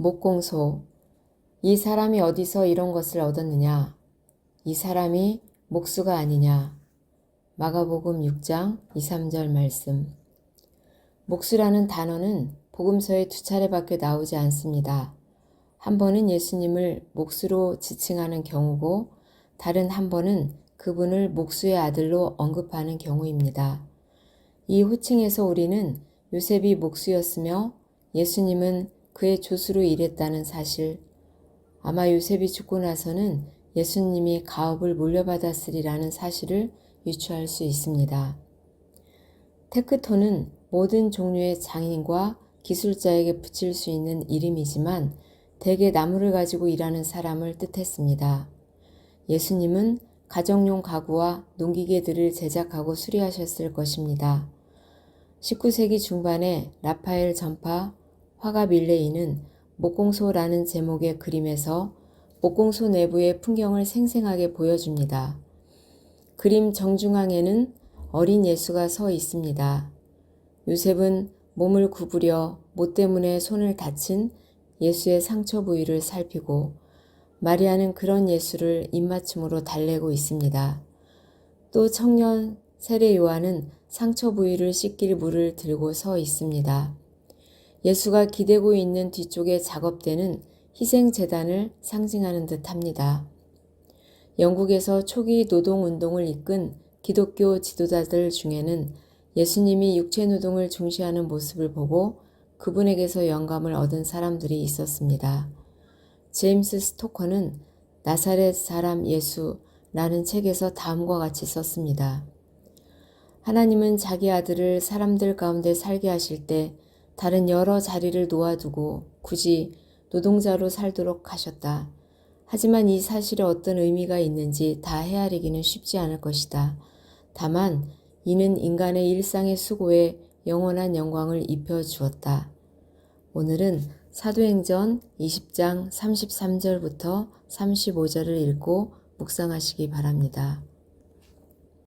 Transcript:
목공소. 이 사람이 어디서 이런 것을 얻었느냐? 이 사람이 목수가 아니냐? 마가복음 6장 2, 3절 말씀. 목수라는 단어는 복음서에 두 차례밖에 나오지 않습니다. 한 번은 예수님을 목수로 지칭하는 경우고 다른 한 번은 그분을 목수의 아들로 언급하는 경우입니다. 이 호칭에서 우리는 요셉이 목수였으며 예수님은 그의 조수로 일했다는 사실, 아마 요셉이 죽고 나서는 예수님이 가업을 물려받았으리라는 사실을 유추할 수 있습니다. 테크토는 모든 종류의 장인과 기술자에게 붙일 수 있는 이름이지만 대개 나무를 가지고 일하는 사람을 뜻했습니다. 예수님은 가정용 가구와 농기계들을 제작하고 수리하셨을 것입니다. 19세기 중반에 라파엘 전파 화가 밀레이는 목공소라는 제목의 그림에서 목공소 내부의 풍경을 생생하게 보여줍니다. 그림 정중앙에는 어린 예수가 서 있습니다. 요셉은 몸을 구부려 못 때문에 손을 다친 예수의 상처 부위를 살피고 마리아는 그런 예수를 입맞춤으로 달래고 있습니다. 또 청년 세례 요한은 상처 부위를 씻길 물을 들고 서 있습니다. 예수가 기대고 있는 뒤쪽에 작업대는 희생재단을 상징하는 듯 합니다. 영국에서 초기 노동운동을 이끈 기독교 지도자들 중에는 예수님이 육체 노동을 중시하는 모습을 보고 그분에게서 영감을 얻은 사람들이 있었습니다. 제임스 스토커는 나사렛 사람 예수라는 책에서 다음과 같이 썼습니다. 하나님은 자기 아들을 사람들 가운데 살게 하실 때 다른 여러 자리를 놓아두고 굳이 노동자로 살도록 하셨다. 하지만 이 사실에 어떤 의미가 있는지 다 헤아리기는 쉽지 않을 것이다. 다만 이는 인간의 일상의 수고에 영원한 영광을 입혀 주었다. 오늘은 사도행전 20장 33절부터 35절을 읽고 묵상하시기 바랍니다.